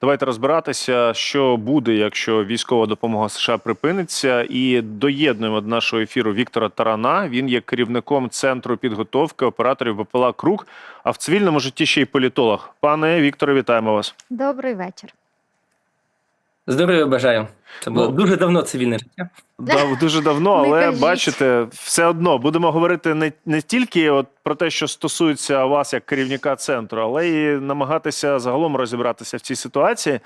Давайте розбиратися, що буде, якщо військова допомога США припиниться. І доєднуємо до нашого ефіру Віктора Тарана. Він є керівником центру підготовки операторів БПЛА Круг, а в цивільному житті ще й політолог. Пане Вікторе, вітаємо вас. Добрий вечір. Здоров'я бажаю. Це було Ну, дуже давно цивільне життя. Дав дуже давно, але бачите, все одно будемо говорити не, не тільки от про те, що стосується вас як керівника центру, але і намагатися загалом розібратися в цій ситуації.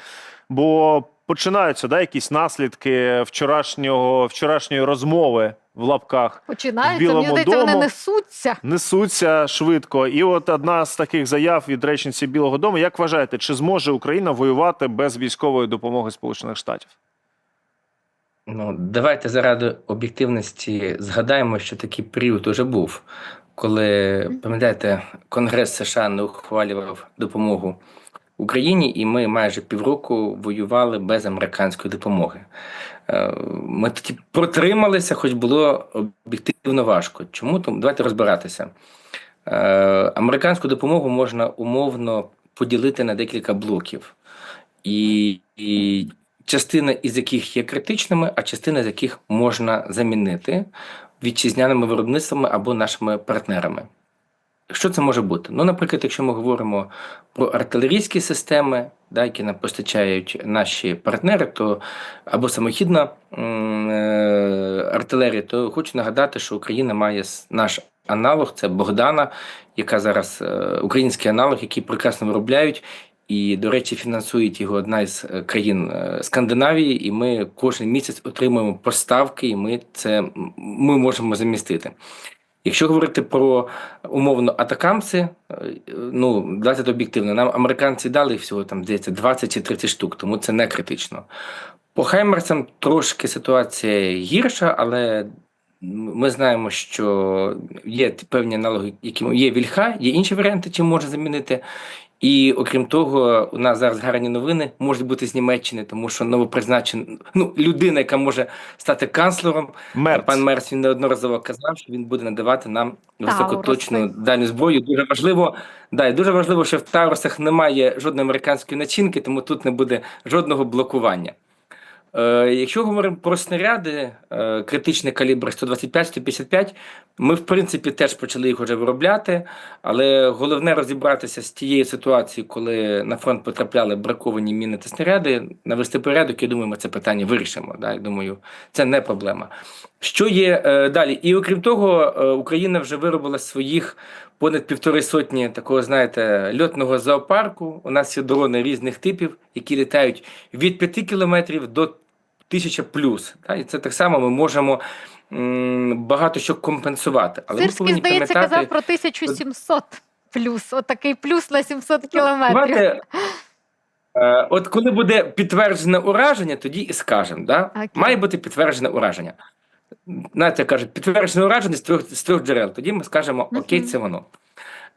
Бо починаються да, якісь наслідки вчорашнього, вчорашньої розмови в лапках. Починаються, Білому мені здається, вони несуться. Несуться швидко. І от одна з таких заяв від речниці Білого Дому. Як вважаєте, чи зможе Україна воювати без військової допомоги Сполучених Штатів? Ну, давайте заради об'єктивності згадаємо, що такий період уже був, коли, пам'ятаєте, Конгрес США не ухвалював допомогу Україні, і ми майже півроку воювали без американської допомоги. Е, Ми тоді протрималися, хоч було об'єктивно важко. Чому? Тому давайте розбиратися. Е, Американську допомогу можна умовно поділити на декілька блоків. І, і частина із яких є критичними, а частина з яких можна замінити вітчизняними виробництвами або нашими партнерами. Що це може бути? Ну, наприклад, якщо ми говоримо про артилерійські системи, да, які нам постачають наші партнери, то або самохідна е, артилерія, то хочу нагадати, що Україна має наш аналог, це Богдана, яка зараз е, український аналог, який прекрасно виробляють. І, до речі, фінансують його одна із е, країн Скандинавії, і ми кожен місяць отримуємо поставки, і ми це ми можемо замістити. Якщо говорити про умовно атакамси, е, ну давайте об'єктивно. Нам американці дали всього там здається 20 чи 30 штук, тому це не критично. По Хаймерсам трошки ситуація гірша, але ми знаємо, що є певні аналоги, які є вільха, є інші варіанти, чим може замінити. І окрім того, у нас зараз гарні новини можуть бути з Німеччини, тому що новопризначена ну, людина, яка може стати канцлером, Мерц. Пан Мерс він неодноразово казав, що він буде надавати нам високоточну дальню зброю. Дуже важливо, да, і дуже важливо, що в Таурусах немає жодної американської начинки, тому тут не буде жодного блокування. Е, якщо говоримо про снаряди, е, критичний калібр 125-155, ми в принципі теж почали їх вже виробляти, але головне розібратися з тією ситуацією, коли на фронт потрапляли браковані міни та снаряди, навести порядок. Я думаю, ми це питання вирішимо. Да? Я думаю, це не проблема. Що є е, далі? І окрім того, Україна вже виробила своїх понад півтори сотні такого, знаєте, льотного зоопарку. У нас є дрони різних типів, які літають від 5 кілометрів до 1000 плюс. І це так само ми можемо багато що компенсувати. Але Сирський, здається, пам'ятати, казав про 1700 плюс. Отакий плюс на 700 кілометрів. Е, от коли буде підтверджене ураження, тоді і скажемо. Да? Має бути підтверджене ураження. Знаєте, кажуть, підтверджене ураження з трьох, з трьох джерел. Тоді ми скажемо, окей, це воно.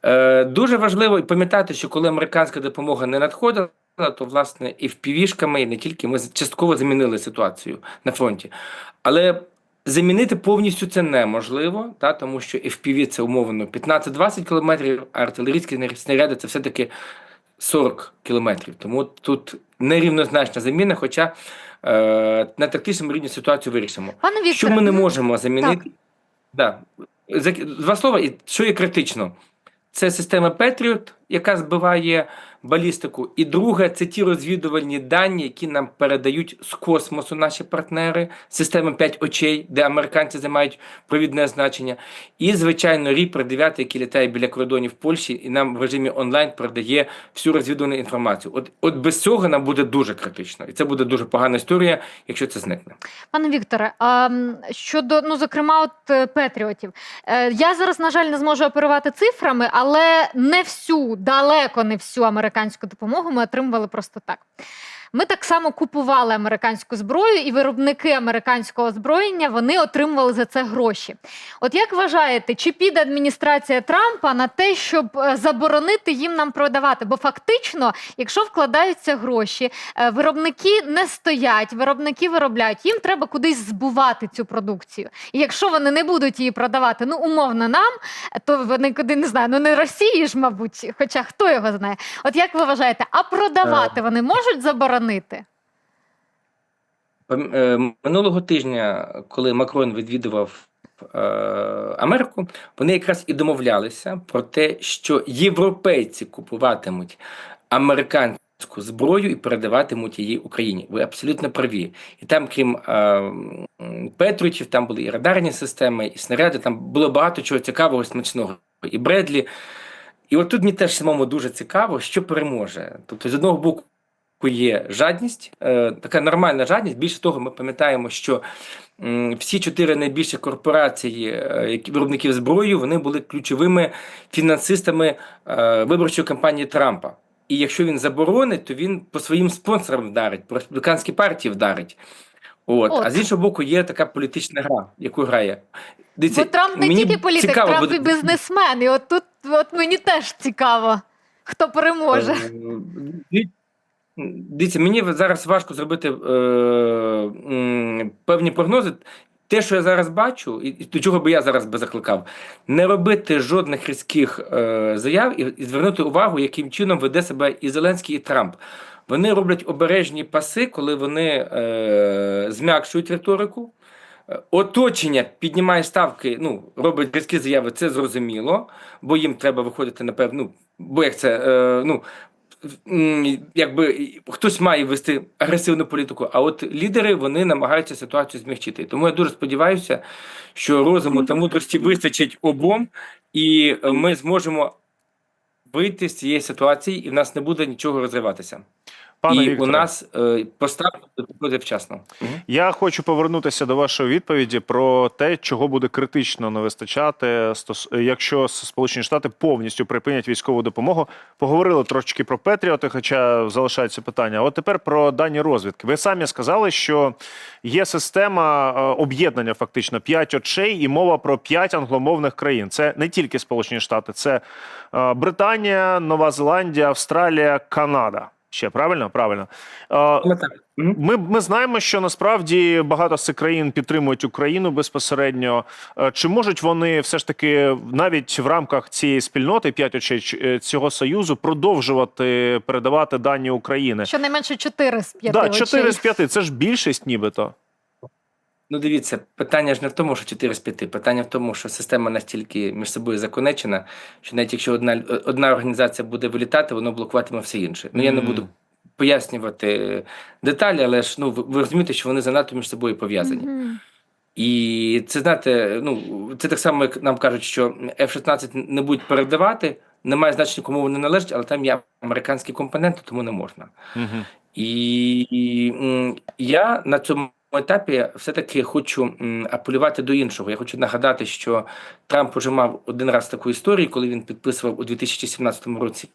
Е, дуже важливо пам'ятати, що коли американська допомога не надходила, то власне і впівішками, і не тільки ми частково замінили ситуацію на фронті. Але замінити повністю це неможливо, та, тому що FPV це умовно 15-20 кілометрів, а артилерійські снаряди це все-таки 40 кілометрів. Тому тут нерівнозначна заміна, хоча е, на тактичному рівні ситуацію вирішимо. Пане Віктор, Що ми не можемо замінити? Да. Зак- Два слова, і що є критично? Це система Patriot, яка збиває балістику. І друге, це ті розвідувальні дані, які нам передають з космосу наші партнери, система 5 очей, де американці займають провідне значення. І, звичайно, Reaper 9, який літає біля кордонів Польщі, і нам в режимі онлайн передає всю розвідувальну інформацію. От, от без цього нам буде дуже критично. І це буде дуже погана історія, якщо це зникне. Пане Вікторе, а щодо ну зокрема, от е, Петріотів, я зараз, на жаль, не зможу оперувати цифрами, але не всю, далеко не всю американську допомогу ми отримували просто так. Ми так само купували американську зброю, і виробники американського озброєння вони отримували за це гроші. От як вважаєте, чи піде адміністрація Трампа на те, щоб е, заборонити їм нам продавати? Бо фактично, якщо вкладаються гроші, е, виробники не стоять, виробники виробляють, їм треба кудись збувати цю продукцію. І якщо вони не будуть її продавати, ну умовно нам, то вони куди не знаю, ну не Росії ж, мабуть, хоча хто його знає. От як ви вважаєте, а продавати вони можуть заборонити? Пам- е, Минулого тижня, коли Макрон відвідував е, Америку, вони якраз і домовлялися про те, що європейці купуватимуть американську зброю і передаватимуть її Україні. Ви абсолютно праві. І там, крім е, Петручів, там були і радарні системи, і снаряди, там було багато чого цікавого, смачного. І Бредлі. І от тут мені теж самому дуже цікаво, що переможе. Тобто, з одного боку, є жадність, е, така нормальна жадність. Більше того, ми пам'ятаємо, що всі чотири найбільші корпорації, е, які виробників зброї, вони були ключовими фінансистами е, виборчої кампанії Трампа. І якщо він заборонить, то він по своїм спонсорам вдарить, по республіканській партії вдарить. От. От. А з іншого боку, є така політична гра, яку грає. Дивіться, Бо Трамп не мені тільки політик, Трамп буде- і бізнесмен. І от тут от мені теж цікаво, хто переможе. Диві- Дивіться, мені зараз важко зробити е, певні прогнози. Те, що я зараз бачу, і до чого би я зараз би закликав, не робити жодних різких е, заяв і, і звернути увагу, яким чином веде себе і Зеленський, і Трамп. Вони роблять обережні паси, коли вони е, зм'якшують риторику. Е, Оточення піднімає ставки, ну робить різкі заяви, це зрозуміло, бо їм треба виходити напевно. Ну, бо як це е, ну якби хтось має вести агресивну політику, а от лідери вони намагаються ситуацію змягчити. Тому я дуже сподіваюся, що розуму та мудрості вистачить обом, і ми зможемо вийти з цієї ситуації, і в нас не буде нічого розриватися. Пане і Вікторе, у нас е, поставка буде вчасно. Я хочу повернутися до вашої відповіді про те, чого буде критично не вистачати, якщо Сполучені Штати повністю припинять військову допомогу. Поговорили трошечки про Петріоти, хоча залишаються питання. А От тепер про дані розвідки. Ви самі сказали, що є система е, об'єднання, фактично п'ять очей, і мова про п'ять англомовних країн. Це не тільки Сполучені Штати, це е, Британія, Нова Зеландія, Австралія, Канада. Ще правильно? Правильно. Е, ми, ми знаємо, що насправді багато з цих країн підтримують Україну безпосередньо. Е, Чи можуть вони все ж таки навіть в рамках цієї спільноти п'ять очей е, цього союзу продовжувати передавати дані України? Щонайменше 4 з 5 Да, 4 з 5 – це ж більшість, нібито. Ну, дивіться, питання ж не в тому, що 4 з 5. Питання в тому, що система настільки між собою законечена, що навіть якщо одна, одна організація буде вилітати, воно блокуватиме все інше. Ну, я не буду пояснювати деталі, але ж ну, ви, розумієте, що вони занадто між собою пов'язані. І це знаєте, ну це так само, як нам кажуть, що F-16 не будуть передавати, немає значення, кому вони належать, але там є американські компоненти, тому не можна. І, і я на цьому етапі все-таки хочу апелювати до іншого. Я хочу нагадати, що Трамп уже мав один раз таку історію, коли він підписував у 2017 році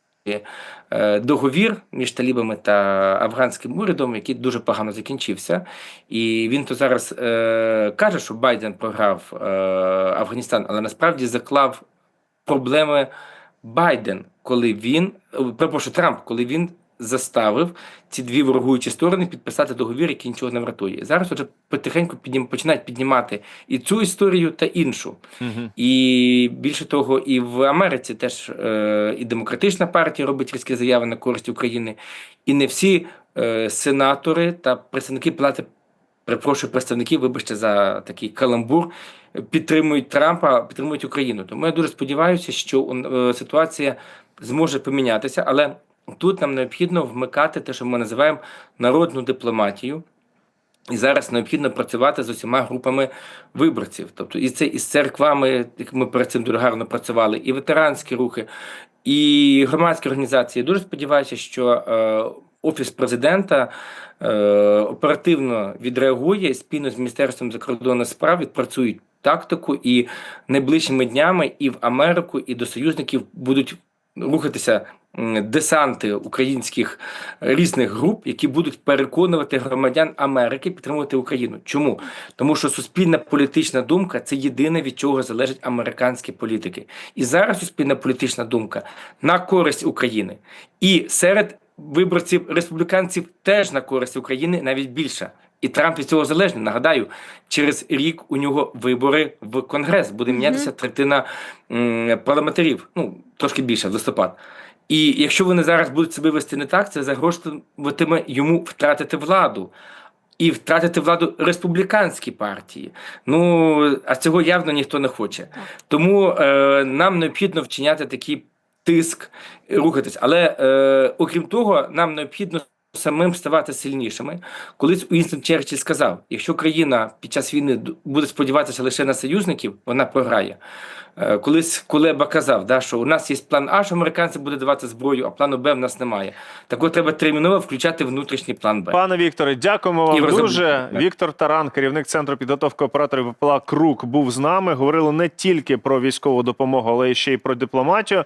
е, договір між талібами та афганським урядом, який дуже погано закінчився. І він то зараз е, каже, що Байден програв е, Афганістан, але насправді заклав проблеми Байден, коли він е, перепрошую, Трамп, коли він заставив ці дві ворогуючі сторони підписати договір, який нічого не врятує. Зараз вже потихеньку піднім, починають піднімати і цю історію та іншу. Угу. І більше того, і в Америці теж е, і демократична партія робить різкі заяви на користь України, і не всі е, сенатори та представники плати. Перепрошую представників, вибачте за такий каламбур, підтримують Трампа, підтримують Україну. Тому я дуже сподіваюся, що е, ситуація зможе помінятися, але тут нам необхідно вмикати те, що ми називаємо народну дипломатію. І зараз необхідно працювати з усіма групами виборців. Тобто, і це із церквами, як ми перед цим дуже гарно працювали, і ветеранські рухи, і громадські організації. Дуже сподіваюся, що е, офіс президента е, оперативно відреагує спільно з міністерством закордонних справ відпрацюють тактику, і найближчими днями і в Америку, і до союзників будуть рухатися десанти українських різних груп, які будуть переконувати громадян Америки підтримувати Україну. Чому? Тому що суспільна політична думка це єдине, від чого залежать американські політики. І зараз суспільна політична думка на користь України. І серед виборців республіканців теж на користь України навіть більша. І Трамп від цього залежний. Нагадаю, через рік у нього вибори в Конгрес. Буде мінятися третина м, парламентарів, ну трошки більше в листопад. І якщо вони зараз будуть себе вести не так, це загрожуватиме йому втратити владу. І втратити владу республіканській партії. Ну а цього явно ніхто не хоче. Тому е, нам необхідно вчиняти такий тиск, рухатись. Але е, окрім того, нам необхідно самим ставати сильнішими. Колись Уінстон Черчилль сказав: якщо країна під час війни буде сподіватися лише на союзників, вона програє. Е, Колись Кулеба казав, да, що у нас є план А, що американці будуть давати зброю, а плану Б в нас немає. Так от треба терміново включати внутрішній план Б. Пане Вікторе, дякуємо вам розумію. дуже. Так. Віктор Таран, керівник центру підготовки операторів БПЛА Крук, був з нами. Говорили не тільки про військову допомогу, але ще й про дипломатію.